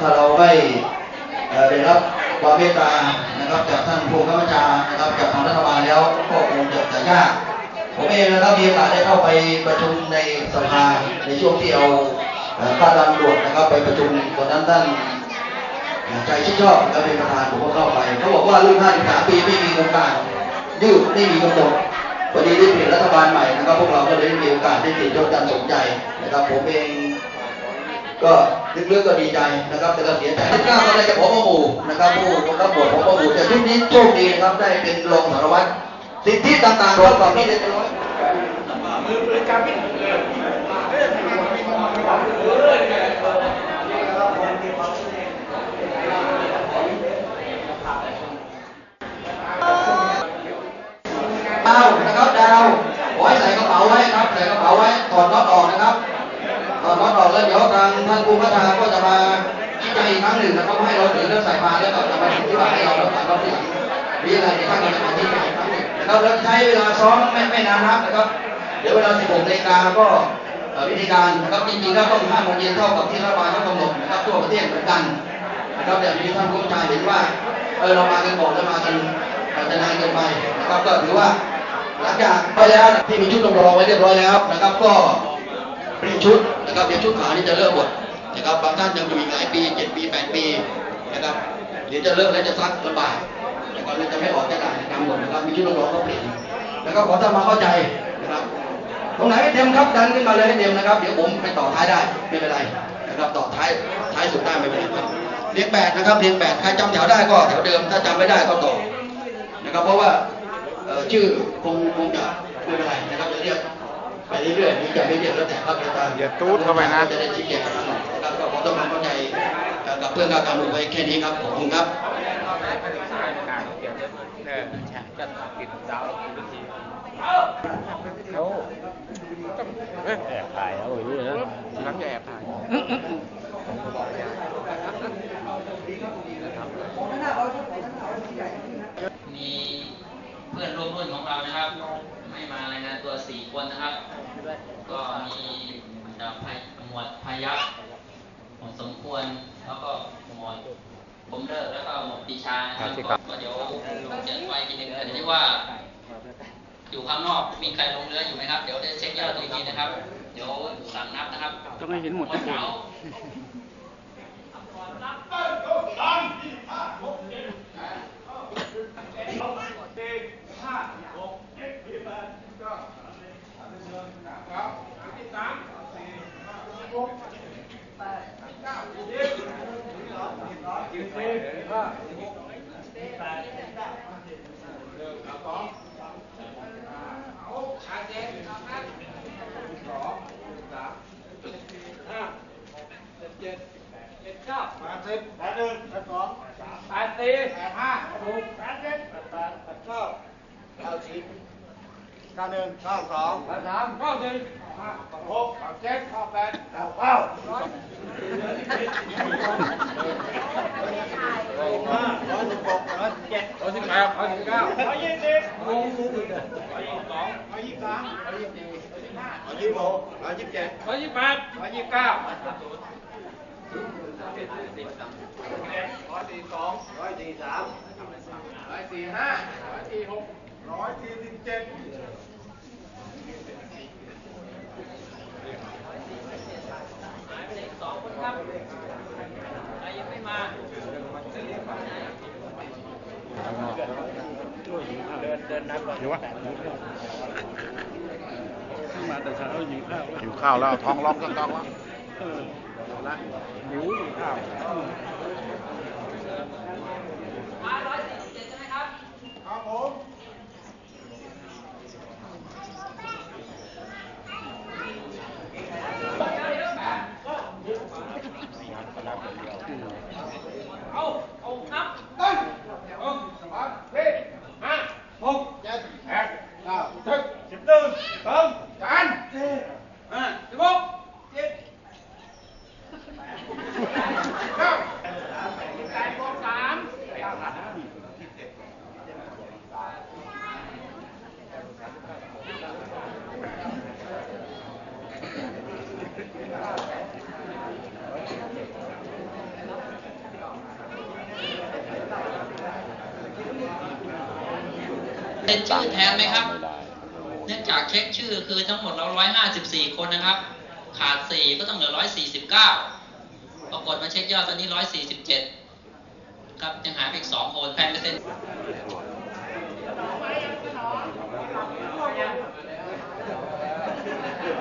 ถ้าเราได้เอ่อได้รับความ เมตตานะครับจากท่านผู้ข้าราชการนะครับจากทางรัฐบาลแล้วก็คงจะจะยากผมเองนะครับมีโอกาสได้เข้าไปประชุมในสภาในช่วงที่เอาข้าราชการตำรวจนะครับ ไปประชุมตอนนั้นท่านใจชิดชอบและเป็นประธานผมก็เข้าไปเขาบอกว่ารุ่น53ปีไม่มีโครงการยืดไม่มีกำหนดพอดีได้เปลี่ยนรัฐบาลใหม่นะครับพวกเราก็เลยมีโอกาสได้ติดยศกันสมใจนะครับผมเอง ก็ลึกๆก็ดีใจนะครับแต่ก็เสียใจที่กล้าก็ได้จะพบหมู่นะครับผู้รับบทพบหมู่แต่ชุดนี้โชคดีนะครับได้เป็นรองสารวัตรสิทธิต่างๆรวมกับนี้ได้เป็นร้อยดาวนะครับดาวไว้ใส่กระเป๋าไว้ครับใส่กระเป๋าไว้ถอดน็อตออกนะครับ ตอนน็อตออกแล้วเดี๋ยวทางท่านผู้พัฒนาก็จะมาชี้แจงอีกครั้งหนึ่งนะครับให้เราถือเรื่องสายพานแล้วก็จะมาอธิบายให้เราแล้วก็ที่หลังมีอะไรเดี๋ยวท่านก็จะมาชี้แจงอีกครั้งหนึ่งนะครับแล้วใช้เวลาซ้อมไม่ไม่นานนักนะครับ เดี๋ยวเวลา 16นาฬิกาก็วิธีการนะครับจริงๆแล้วต้อง5โมงเย็นเท่ากับที่รัฐบาลกำหนดนะครับทั่วประเทศเหมือนกันนะครับแต่มีท่านผู้ชายเห็นว่าเออเรามากันก่อนแล้วมากันอาจจะนานเกินไปนะครับก็ถือว่าหลังจากไปแล้วที่มีชุดรองไว้เรียบร้อยแล้วนะครับ ก็เปลี่ยนชุดนะครับเดี๋ยวชุดขาวนี่จะเลิกหมดนะครับบางท่านยังอยู่อีกหลายปีเจ็ดปีแปดปีนะครับเดี๋ยวจะเลิกแล้วจะซักลำบากนะครับจะไม่ออกจากการทำหมดนะครับมีชุดน้องก็เปลี่ยนแล้วก็ขอท่านมาเข้าใจ ตรงไหนไม่เต็มครับดันขึ้นมาเลยให้เต็มนะครับ เดี๋ยวผมไปต่อท้ายได้ไม่เป็นไรนะครับต่อท้ายท้ายสุดได้ไม่เป็นไรครับเรียงแปดนะครับเรียงแปดใครจำแถวได้ก็แถวเดิมถ้าจำไม่ได้ก็ต่อนะครับ เพราะว่าเอ่อชื่อคงคงจะไม่เป็นไรนะครับจะเรียกไปเรื่อยๆมีจะไม่เรียกแล้วแต่ภาคตามอย่าตูดเข้าไปนะจะได้ชี้แจงกันหน่อยนะครับก็ขอต้องความเข้าใจเอ่อกับเพื่อนข้าการเมืองไว้แค่นี้ครับขอบคุณครับเออจะติดดาวทุกทีเขา เอ๊ะแอบถ่ายเอาอย่างนี้นะหลังจะแอบถ่ายมีเพื่อนร่วมรุ่นของเรานะครับ ไม่มารายงานตัวสี่คนนะครับ ก็มีเอ่อพายหมวดพายัพหมวดสมควรแล้วก็หมวดผมเลิกแล้วก็หมวดปีชานะครับก็เดี๋ยวจะไปกินหนึ่งแต่ที่ว่า อยู่ข้างนอก มีใครลงเรืออยู่ไหมครับ เดี๋ยวจะเช็คยอดอีกทีนะครับ เดี๋ยวสั่งนับนะครับ ต้องให้เห็นหมดทุกคนแปดสิบสามสี่ห้าหกเจ็ดแปดห นึ่งแปดสองแปดสี่แปดห้าหกแปดเจ็ดแปดแปดแปดเก้าเก้าสิบเก้าหนึ่งเก้าสองแปดสามเก้าสี่ห้าเก้าหกเก้าเจ็ดเก้าแปดเก้าเก้าร้อยห้าร้อยสิบหก ร้อยสิบเจ็ดร้อยสิบแปดร้อยสิบเก้าร้อยยี่สิบร้อยยี่สิบร้อยยี่สิบสองร้อยยี่สิบสามร้อยยี่สิบสี่ร้อยยี่ เดินเดินนับเดี๋ยววะมาแต่เช้าหิวข้าวหิวข้าวแล้วท้องร้องก็ต้องแล้วเออละหิวหิวข้าว มาร้อยสี่สิบเจ็ดใช่ไหมครับ ครับผม เเป็นชื่อแทนไหมครับไม่ได้เนื่องจากเช็คชื่อคือทั้งหมดเรา154คนนะครับ ขาด4ก็ต้องเหลือ149ปรากฏมาเช็คยอดตอนนี้147ครับยังหายไปอีก2คนแพนเปอร์เซ็นต์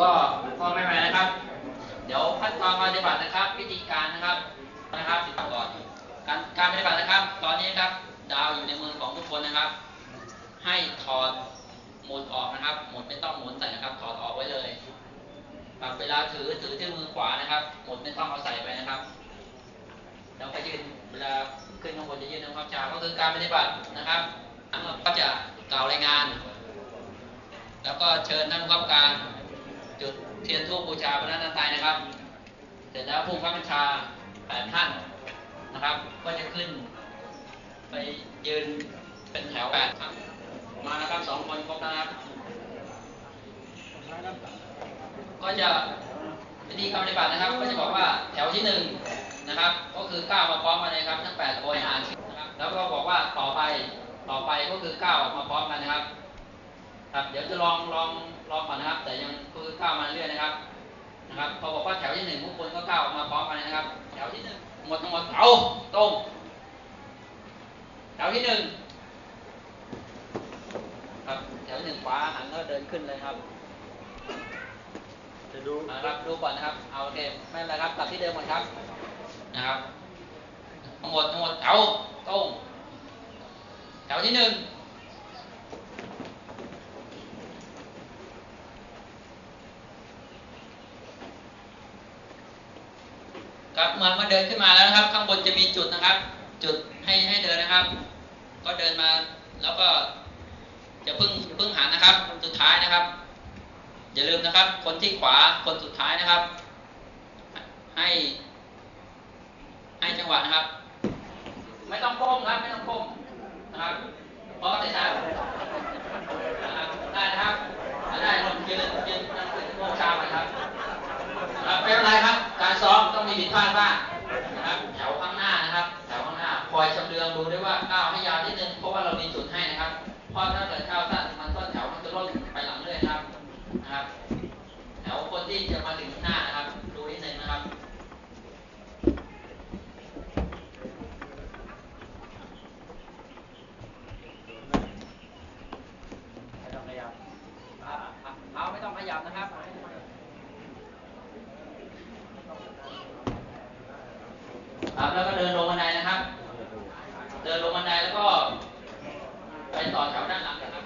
ก็ก็ไม่เป็นไรนะครับ เดี๋ยวขั้นตอนการปฏิบัตินะครับ วิธีการนะครับนะครับติดต่อก่อนการการปฏิบัตินะครับ ตอนนี้นะครับ ดาวอยู่ในมือของทุกคนนะครับ ให้ถอดหมุดออกนะครับ หมุดไม่ต้องหมุนใส่นะครับ ถอดออกไว้เลยครับเวลาถือถือที่มือขวานะครับ หมุดไม่ต้องเอาใส่ไปนะครับ แล้วก็ยืนเวลาขึ้นข้างบน จามชาก็คือการปฏิบัตินะครับก็จะกล่าวรายงาน แล้วก็เชิญท่านผู้กับการจุดเทียนทูปบูชาพระนันตายนะครับ เสร็จแล้วผู้บังคับบัญชาแปดท่านนะครับ ก็จะขึ้น ไปยืนเป็นแถวแปดครับ มานะครับสองคนครบแล้วนะครับ ก็จะวิธีการปฏิบัตินะครับ ก็จะบอกว่าแถวที่หนึ่งนะครับ ก็คือก้าวมาพร้อมกันเลยครับ ทั้งแปดคนอ่านชื่อนะครับ แล้วก็บอกว่าต่อไปต่อไปก็คือก้าวออกมาพร้อมกันนะครับ ครับ เดี๋ยวจะลองลองลองก่อนนะครับ แต่ยังคือก้าวมาเรื่อยๆนะครับ นะครับพอบอกว่าแถวที่หนึ่งทุกคนก็ก้าวออกมาพร้อมกันเลยนะครับ แถวที่หนึ่งหมดทั้งหมดเอาตรง แถวที่หนึ่งครับแถวที่หนึ่งขวาหันก็เดินขึ้นเลยครับจะดูนะครับดูก่อนนะครับ เอาโอเคไม่เป็นไรครับกลับที่เดิมก่อนครับ นะครับทั้งหมดทั้งหมดแถว ตรง แถวที่หนึ่งครับเมื่อมาเดินขึ้นมาแล้วนะครับ ข้างบนจะมีจุดนะครับ จุดให้ให้เดินนะครับ ก็เดินมาแล้วก็จะพึ่งพึ่งหันนะครับสุดท้ายนะครับ อย่าลืมนะครับ คนที่ขวาคนสุดท้ายนะครับ ให้ให้จังหวะนะครับ ไม่ต้องก้มครับ ไม่ต้องก้มนะครับเพราะได้นะครับนะครับได้นะครับได้ลงยืนยืนนั่งเป็นโมงเช้าไปครับครับไม่เป็นไรครับ การซ้อมต้องมีผิดพลาดบ้างนะครับแถวข้างหน้านะครับ แถวข้างหน้าคอยชำเลืองดูด้วยว่าก้าวให้ยาวนิดนึงเพราะว่าเรามีจุดให้นะครับเพราะถ้าเกิดก้าวสั้นมันต้นแถวมันจะล่นไปหลังเรื่อยนะครับ นะครับ แถวคนที่จะมาถึงข้างหน้านะครับ ดูนิดนึงนะครับ ไม่ต้องขยับอะอะเอาไม่ต้องขยับนะครับ ครับ แล้วก็เดินลงบันไดนะครับ เดินลงบันไดแล้วก็ ไปต่อแถวด้านหลังนะครับ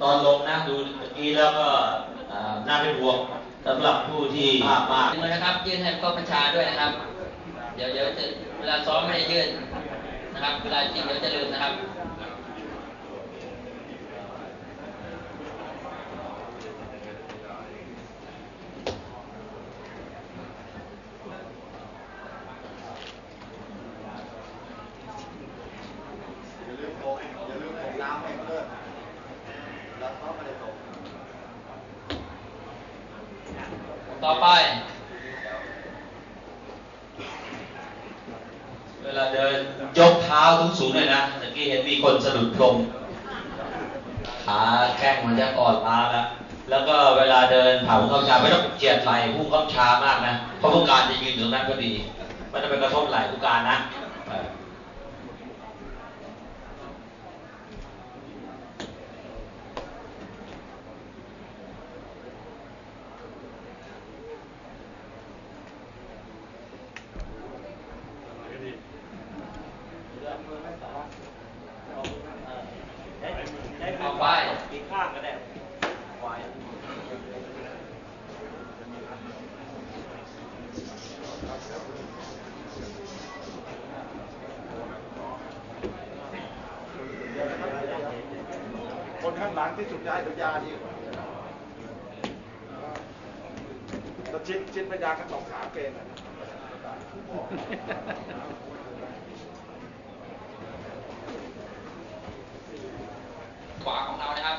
ตอนลงนะดูเมื่อกี้แล้วก็ น่าเป็นห่วงสำหรับผู้ที่ภาพมากยื่นนะครับ ยื่นให้ผู้บัญชาด้วยนะครับ เดี๋ยวเดี๋ยวจะเวลาซ้อมไม่ได้ยื่นนะครับ เวลาจริงเดี๋ยวจะลืมนะครับอย่าลืมโขกอย่าลืมโขกน้ำให้เพื่อนแล้วเขา ต่อไป เวลาเดินยกเท้าทุกสูงๆเลยนะตะกี้เห็นมีคนสะดุดพรมขาแข้งมันจะอ่อนล้าแล้วแล้วก็เวลาเดินผ่าพุ่งเข้าชาไม่ต้องเจียดไหล่พุ่งเข้าชามากนะเพราะผู้การจะยืนอยู่ตรงนั้นพอดีไม่ต้องไปกระทบไหล่ผู้การนะเออ ต่อไป ข้างก็ได้ คน ข้างหลังที่สุดย้ายสัญญาดีกว่าแล้วชิ้นชิ้นพยาก็สองขาเกณฑ์ขวาของเรานะครับ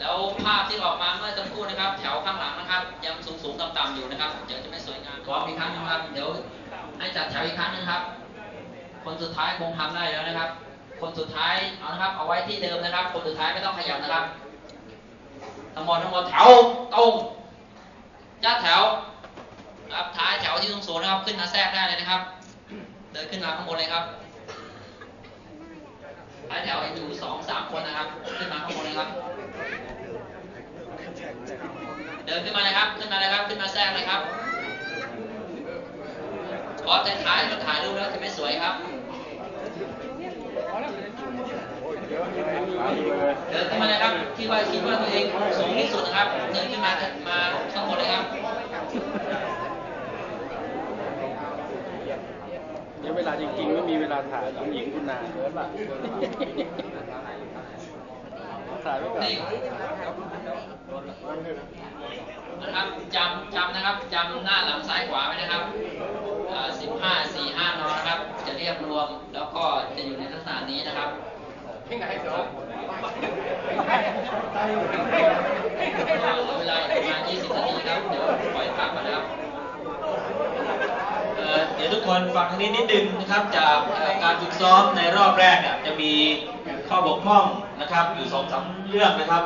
แล้วภาพที่ออกมาเมื่อสักครู่นะครับ แถวข้างหลังนะครับ ยังสูงสูงๆต่ำอยู่นะครับ เดี๋ยวจะไม่สวยงามขออีกครั้งนึงครับ เดี๋ยวให้จัดแถวอีกครั้งหนึงครับ คนสุดท้ายคงทำได้แล้วนะครับ คนสุดท้ายเอานะครับ เอาไว้ที่เดิมนะครับ คนสุดท้ายไม่ต้องขยับนะครับ ทั้งหมดทั้งหมดแถวตรงจัดแถวครับท้ายแถวที่สูงๆนนะครับ ขึ้นมาแทรกได้เลยนะครับ เดินขึ้นมาข้างบนเลยครับท้ายแถวอยู่สองสามคนนะครับ ขึ้นมาข้างบนเลยครับ เดินขึ้นมาเลยครับ ขึ้นมาเลยครับ ขึ้นมาแทรกเลยครับเพราะท้ายมันถ่ายรูปแล้วจะไม่สวยครับ เดินขึ้นมาเลยครับที่ว่าคิดว่าตัวเองสูงที่สุดนะครับเดินขึ้นมามาข้างบนเลยครับเดี๋ยวเวลาจริงๆไม่มีเวลาถ่ายคุณหญิงคุณนายเลยป่ะถ่ายไว้ก่อนนี่นะครับจำจำนะครับจำหน้าหลังซ้ายขวาไว้นะครับสิบห้าสี่ห้านอนะครับ จะเรียบรวมแล้วก็จะอยู่ในลักษณะนี้นะครับ เวลาประมาณ20นาทีครับเดี๋ยวปล่อยพักก่อนนะครับเอ่อเดี๋ยวทุกคนฟังทางนี้นิดนึงนะครับ จากเอ่อการฝึกซ้อมในรอบแรกเนี่ยจะมีข้อบกพร่องนะครับอยู่สองสามเรื่องนะครับ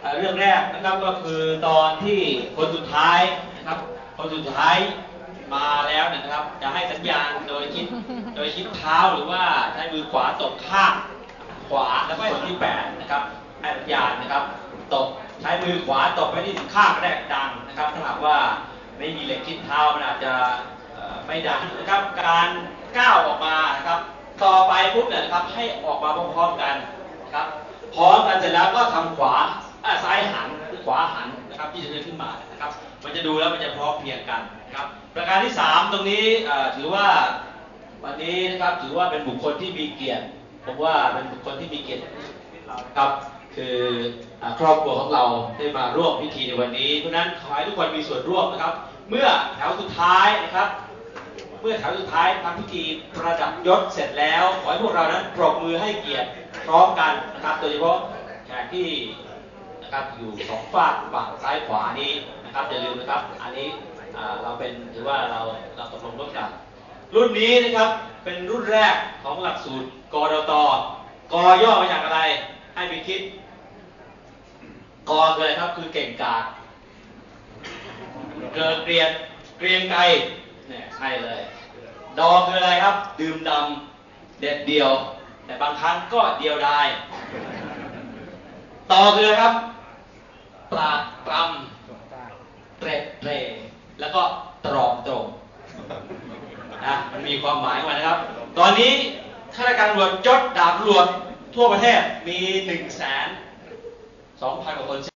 เอ่อเรื่องแรกนะครับก็คือตอนที่คนสุดท้ายนะครับคนสุดท้ายมาแล้วเนยนะครับ จะให้สัญญาณโดยคิดโดยคิดเท้าหรือว่าใช้มือขวาตบข้าง ขวาแล้วก็คนที่แปดนะครับให้สัญญาณนะครับตบใช้มือขวาตบไปที่ข้างก็ได้ดังนะครับถ้าหากว่าไม่มีเหล็กคิดเท้ามันอาจจะไม่ดังนะครับการก้าวออกมานะครับต่อไปปุ๊บเนี่ยนะครับให้ออกมาพร้อมๆกันนะครับพร้อมกันเสร็จแล้วก็ทำขวาอ่าซ้ายหันหรือขวาหันนะครับที่จะเดินขึ้นมานะครับ มันจะดูแล้วมันจะพร้อมเพรียงกันนะครับ ประการที่สามตรงนี้ถือว่าวันนี้นะครับถือว่าเป็นบุคคลที่มีเกียรติ ผมว่าเป็นบุคคลที่มีเกียรติครับ คือครอบครัวของเราได้มาร่วมพิธีในวันนี้เพราะนั้นขอให้ทุกคนมีส่วนร่วมนะครับ เมื่อแถวสุดท้ายนะครับ เมื่อแถวสุดท้ายทำพิธีประดับยศเสร็จแล้วขอให้พวกเรานั้นปรบมือให้เกียรติพร้อมกันนะครับ โดยเฉพาะแขกที่นะครับอยู่สองฝั่งฝั่งซ้ายขวานี้นะครับอย่าลืมนะครับ อันนี้เราเป็นถือว่าเราเราตกลงร่วมกัน รุ่นนี้นะครับเป็นรุ่นแรกของหลักสูตรกรตกย่อมาจากอะไร ให้ไปคิดกคืออะไรครับคือเก่งกาจเกิดเกลียดเกรียงไกรเนี่ยใช่เลย ดอคืออะไรครับ ดื่มดำเด็ดเดียว แต่บางครั้งก็เดียวดายต่อคืออะไรครับปราดปรำเตร็ดเตรแล้วก็ตรอมตรง นะมันมีความหมายมานะครับ ตอนนี้ข้าราชการตำรวจยศดาบตำรวจทั่วประเทศมีหนึ่งแสนสองพันกว่าคน